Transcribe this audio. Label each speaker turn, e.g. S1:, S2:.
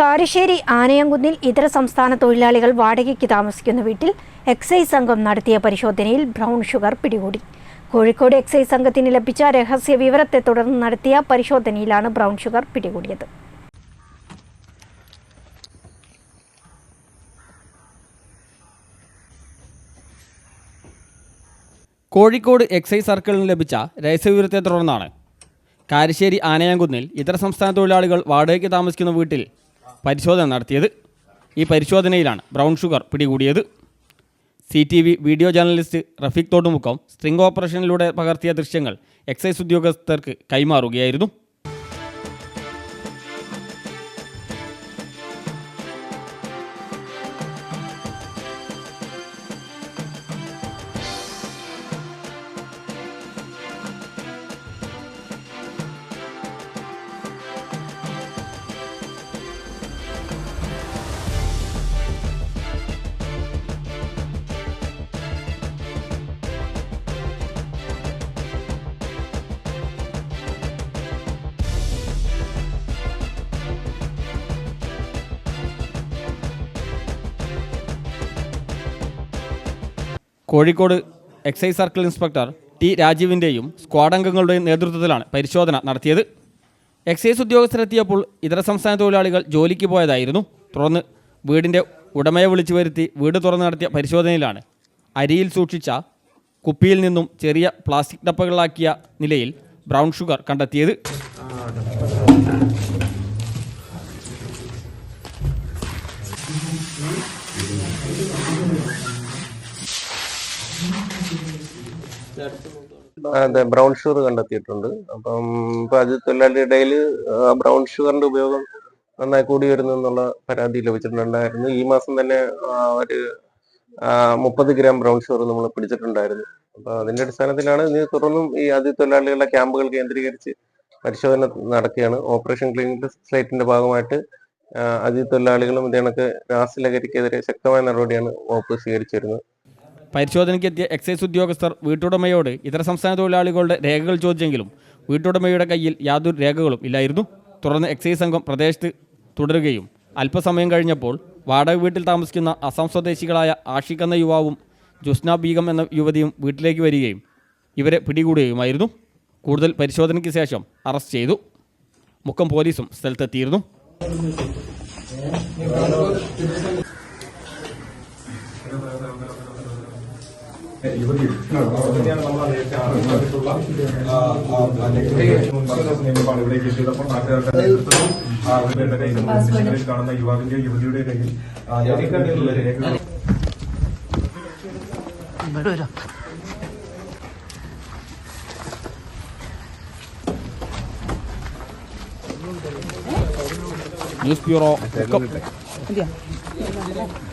S1: കാരശ്ശേരി ആനയംകുന്നിൽ ഇതര സംസ്ഥാന തൊഴിലാളികൾ വാടകയ്ക്ക് താമസിക്കുന്ന വീട്ടിൽ എക്സൈസ് സംഘം നടത്തിയ പരിശോധനയിൽ ബ്രൗൺ ഷുഗർ പിടികൂടി. കോഴിക്കോട് എക്സൈസ് സംഘത്തിന് ലഭിച്ച രഹസ്യ വിവരത്തെ തുടർന്ന് നടത്തിയ പരിശോധനയിലാണ് ബ്രൗൺ ഷുഗർ പിടികൂടിയത്.
S2: കോഴിക്കോട് എക്സൈസ് സർക്കിളിന് ലഭിച്ച രഹസ്യവിവരത്തെ തുടർന്നാണ് കാരശ്ശേരി ആനയാങ്കുന്നിൽ ഇതര സംസ്ഥാന തൊഴിലാളികൾ വാടകയ്ക്ക് താമസിക്കുന്ന വീട്ടിൽ പരിശോധന നടത്തിയത്. ഈ പരിശോധനയിലാണ് ബ്രൗൺ ഷുഗർ പിടികൂടിയത്. C T V video journalist Rafeeq Thottumukkam string ഓപ്പറേഷനിലൂടെ പകർത്തിയ ദൃശ്യങ്ങൾ എക്സൈസ് ഉദ്യോഗസ്ഥർക്ക് കൈമാറുകയായിരുന്നു. Kozhikode excise circle inspector T രാജീവിന്റെയും squad അംഗങ്ങളുടെയും നേതൃത്വത്തിലാണ് പരിശോധന നടത്തിയത്. എക്സൈസ് ഉദ്യോഗസ്ഥരെത്തിയപ്പോൾ ഇതര സംസ്ഥാന തൊഴിലാളികൾ ജോലിക്ക് പോയതായിരുന്നു. തുടർന്ന് വീടിന്റെ ഉടമയെ വിളിച്ചു വരുത്തി വീട് തുറന്ന് നടത്തിയ പരിശോധനയിലാണ് അരിയിൽ സൂക്ഷിച്ച കുപ്പിയിൽ നിന്നും ചെറിയ പ്ലാസ്റ്റിക് ഡപ്പകളാക്കിയ നിലയിൽ ബ്രൗൺ ഷുഗർ കണ്ടെത്തിയത്.
S3: അതെ ബ്രൗൺ ഷുഗർ കണ്ടെത്തിയിട്ടുണ്ട്. അപ്പം ഇപ്പൊ അത് തൊഴിലാളിയുടെ ഇടയിൽ ബ്രൗൺ ഷുഗറിന്റെ ഉപയോഗം നന്നായി കൂടി വരുന്നു എന്നുള്ള പരാതി ലഭിച്ചിട്ടുണ്ടായിരുന്നു. ഈ മാസം തന്നെ ഒരു മുപ്പത് ഗ്രാം ബ്രൗൺ ഷുഗർ നമ്മൾ പിടിച്ചിട്ടുണ്ടായിരുന്നു. അപ്പൊ അതിന്റെ അടിസ്ഥാനത്തിലാണ് ഇനി തുടർന്നും ഈ ആദ്യ തൊഴിലാളികളുടെ ക്യാമ്പുകൾ കേന്ദ്രീകരിച്ച് പരിശോധന നടക്കുകയാണ്. ഓപ്പറേഷൻ ക്ലീനിക് സ്ലൈറ്റിന്റെ ഭാഗമായിട്ട് ആ, അതിഥി തൊഴിലാളികളും ഇതേ കണക്ക് രാസലഹരിക്കെതിരെ ശക്തമായ നടപടിയാണ് വകുപ്പ് സ്വീകരിച്ചു വരുന്നത്
S2: പരിശോധനയ്ക്കെത്തിയ എക്സൈസ് ഉദ്യോഗസ്ഥർ വീട്ടുടമയോട് ഇതര സംസ്ഥാന തൊഴിലാളികളുടെ രേഖകൾ ചോദിച്ചെങ്കിലും വീട്ടുടമയുടെ കയ്യിൽ യാതൊരു രേഖകളും ഇല്ലായിരുന്നു. തുടർന്ന് എക്സൈസ് സംഘം പ്രദേശത്ത് തുടരുകയും അല്പസമയം കഴിഞ്ഞപ്പോൾ വാടക വീട്ടിൽ താമസിക്കുന്ന അസം സ്വദേശികളായ ആഷിഖ് എന്ന യുവാവും ജുസ്ന ബീഗം എന്ന യുവതിയും വീട്ടിലേക്ക് വരികയും ഇവരെ പിടികൂടുകയുമായിരുന്നു. കൂടുതൽ പരിശോധനയ്ക്ക് ശേഷം അറസ്റ്റ് ചെയ്തു. മുക്കം പോലീസും സ്ഥലത്തെത്തിയിരുന്നു.
S4: ഇവിടേക്ക് എത്തിയതപ്പോൾ നാട്ടുകാരുടെ നേതൃത്വത്തിൽ ആ ഇവരുടെ കയ്യിൽ ദൃശ്യങ്ങളിൽ കാണുന്ന യുവാവിന്റെ യുവതിയുടെ കയ്യിൽ യാതൊരു രേഖകളും
S2: ന്യൂസ് ബ്യൂറോ